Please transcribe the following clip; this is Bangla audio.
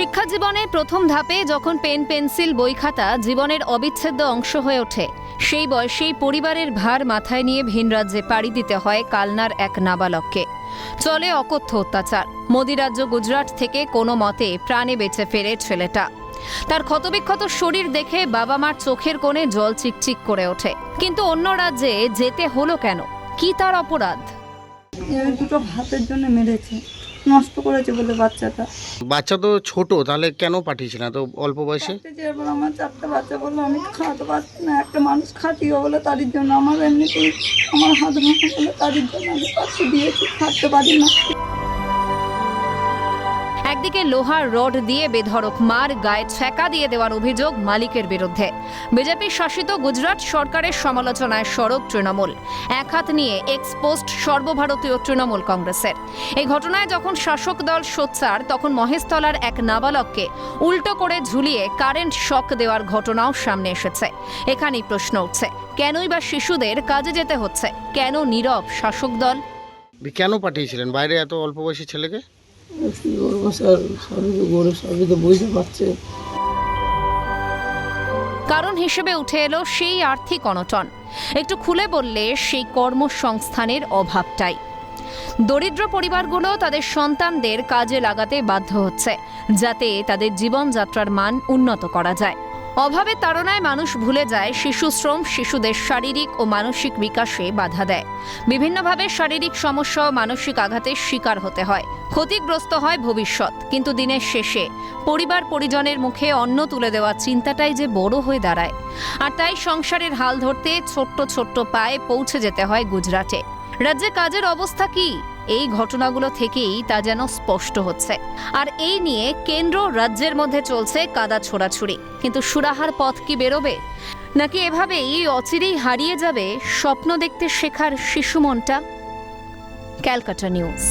শিক্ষা জীবনে প্রথম ধাপে যখন পেন, পেন্সিল বই খাতা জীবনের অবিচ্ছেদ্য অংশ হয়ে ওঠে, সেই বয়সেই পরিবারের ভার মাথায় নিয়ে ভিন রাজ্যে পাড়ি দিতে হয় কালনার এক নাবালককে। চলে অকথ্য অত্যাচার। মোদি রাজ্য গুজরাট থেকে কোনো মতে প্রাণে বেঁচে ফেরে ছেলেটা। তার ক্ষতবিক্ষত শরীর দেখে বাবা মার চোখের কোণে জল চিকচিক করে ওঠে। কিন্তু অন্য রাজ্যে যেতে হলো কেন? কি তার অপরাধ? দুটো ভাতের জন্য মেরেছে। নষ্ট করেছে বলে বাচ্চাটা। বাচ্চা তো ছোট তাহলে কেন পাঠিয়েছিল তো অল্প বয়সে? এবার আমার চারটে বাচ্চা বলল আমি খাওয়াতে পারছি না। একটা মানুষ খাটিও বলে তাদের জন্য আমার এমনিতেই আমার হাত ভাঙা বলে তাদের জন্য আমি পাঠিয়ে দিয়েছি খাটতে পারি না। একদিকে লোহার রড দিয়ে বেধড়ক মার, গায়ে ছ্যাঁকা দিয়ে দেওয়ার অভিযোগ মালিকের বিরুদ্ধে। বিজেপি শাসিত গুজরাট সরকারের সমালোচনায় সরব তৃণমূল। এক হাত নিয়ে এক্সপোস্ট সর্বভারতীয় তৃণমূল কংগ্রেসের। এই ঘটনায় যখন শাসক দল সোচ্চার, তখন মহেশতলার এক নাবালককে উল্টো করে ঝুলিয়ে কারেন্ট শক দেওয়ার ঘটনাও সামনে এসেছে। এখানেই প্রশ্ন উঠছে, কেনই বা শিশুদের কাজে যেতে হচ্ছে? কেন নীরব শাসক দল? কেন পাঠিয়েছিলেন? বাইরে এত অল্প বয়সী ছেলেকে? করব স্যার? সবই তো গরিব সবই তো বুঝতে পারছে। কারণ হিসেবে উঠে এলো সেই আর্থিক অনটন। একটু খুলে বললে সেই কর্মসংস্থানের অভাবটাই। দরিদ্র পরিবারগুলো তাদের সন্তানদের কাজে লাগাতে বাধ্য হচ্ছে, যাতে তাদের জীবনযাত্রার মান উন্নত করা যায়। অভাবের তাড়নায় মানুষ ভুলে যায়, শিশু শ্রম, শিশুদের শারীরিক ও মানসিক বিকাশে বাধা দেয়। বিভিন্নভাবে শারীরিক সমস্যা ও মানসিক আঘাতের শিকার হতে হয়। ক্ষতিগ্রস্ত হয় ভবিষ্যৎ, কিন্তু দিনের শেষে পরিবার পরিজনের মুখে অন্ন তুলে দেওয়ার চিন্তাটাই যে বড় হয়ে দাঁড়ায়। আর তাই সংসারের হাল ধরতে ছোট্ট ছোট্ট পায়ে পৌঁছে যেতে হয় গুজরাটে। রাজ্যে কাজের অবস্থা কি? এই ঘটনাগুলো থেকেই তা যেন স্পষ্ট হচ্ছে। আর এই নিয়ে কেন্দ্র রাজ্যের মধ্যে চলছে কাদা ছোড়াছুড়ি। কিন্তু সুরাহার পথ কি বেরোবে? নাকি এভাবেই অচিরেই হারিয়ে যাবে স্বপ্ন দেখতে শেখার শিশু মনটা ক্যালকাটা নিউজ।